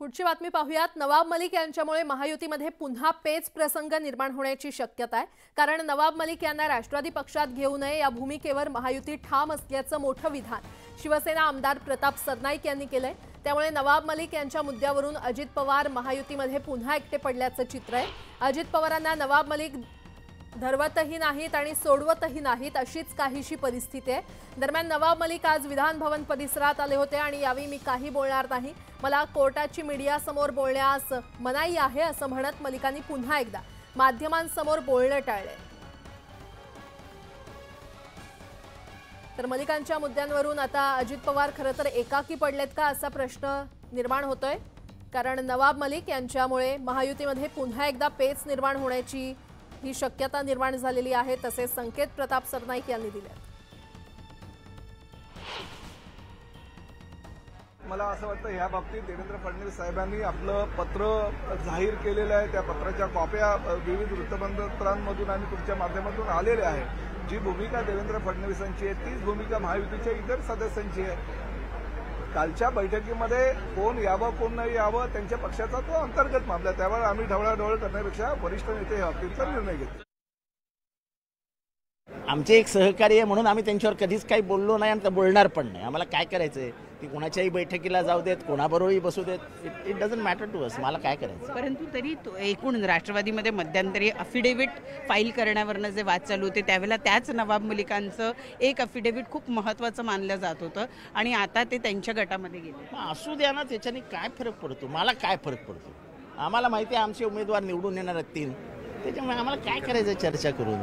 पुढची बातमी पाहूयात. नवाब मलिक यांच्यामुळे महायुतीमध्ये पुन्हा पेच प्रसंग निर्माण होण्याची शक्यता आहे. कारण नवाब मलिक यांना राष्ट्रवादी पक्षात घेऊ नये या भूमिकेवर महायुती ठाम असल्याचं मोठं विधान शिवसेना आमदार प्रताप सरनाईक यांनी केलंय. त्यामुळे नवाब मलिक यांच्या मुद्द्यावरून अजित पवार महायुतीमध्ये पुन्हा एकटे पडल्याचं चित्र आहे. अजित पवारांना नवाब मलिक धरवतही नाहीत आणि सोडवतही नाहीत अशीच काहीशी परिस्थिती आहे. दरम्यान नवाब मलिक आज विधान भवन परिसरात आले होते आणि यावेळी मी काही बोलणार नाही. मला कोर्टाची मीडियासमोर बोलण्यास मनाई आहे असं म्हणत मलिकांनी पुन्हा एकदा माध्यमांसमोर बोलणं टाळले तर मलिकांच्या मुद्द्यांवरून आता अजित पवार खरं तर एकाकी पडलेत का असा प्रश्न निर्माण होतोय. कारण नवाब मलिक यांच्यामुळे महायुतीमध्ये पुन्हा एकदा पेच निर्माण होण्याची ही शक्यता निर्माण झालेली आहे तसे संकेत प्रताप सरनाईक यांनी दिले मला असं वाटतं ह्या बाबतीत देवेंद्र फडणवीस साहेबांनी आपलं पत्र जाहीर केलेलं आहे. त्या पत्राच्या कॉप्या विविध वृत्तपत्रांमधून आणि तुमच्या माध्यमातून आलेल्या आहे जी भूमिका देवेंद्र फडणवीसांची आहे तीच भूमिका महायुतीच्या इतर सदस्यांची आहे. कालच्या बैठकीमध्ये कोण यावं कोण नाही यावं त्यांच्या पक्षाचा तो अंतर्गत मामला त्यावर आम्ही ढवळाढवळ करण्यापेक्षा वरिष्ठ नेते या बाबतीचा निर्णय घेतला. आमचे एक सहकारी आहे म्हणून आम्ही त्यांच्यावर कधीच काही बोललो नाही आणि बोलणार पण नाही. आम्हाला काय करायचं आहे ती कोणाच्याही बैठकीला जाऊ देत कोणाबरोबरही बसू देत. It it doesn't matter to us मला काय करायचं परंतु तरी तो- एकूण राष्ट्रवादीमध्ये मध्यंतरी अफिडेव्हिट फाईल करण्यावरनं जे वाद चालू होते त्यावेळेला त्याच नवाब मलिकांचं एक अफिडेव्हिट खूप महत्त्वाचं मानलं जात होतं आणि आता ते त्यांच्या गटामध्ये गेले. मग असू द्या ना त्याच्याने काय फरक पडतो? मला काय फरक पडतो? आम्हाला माहिती आहे आमचे उमेदवार निवडून येणार आहेत तीन. त्याच्यामुळे आम्हाला काय करायचं चर्चा करून?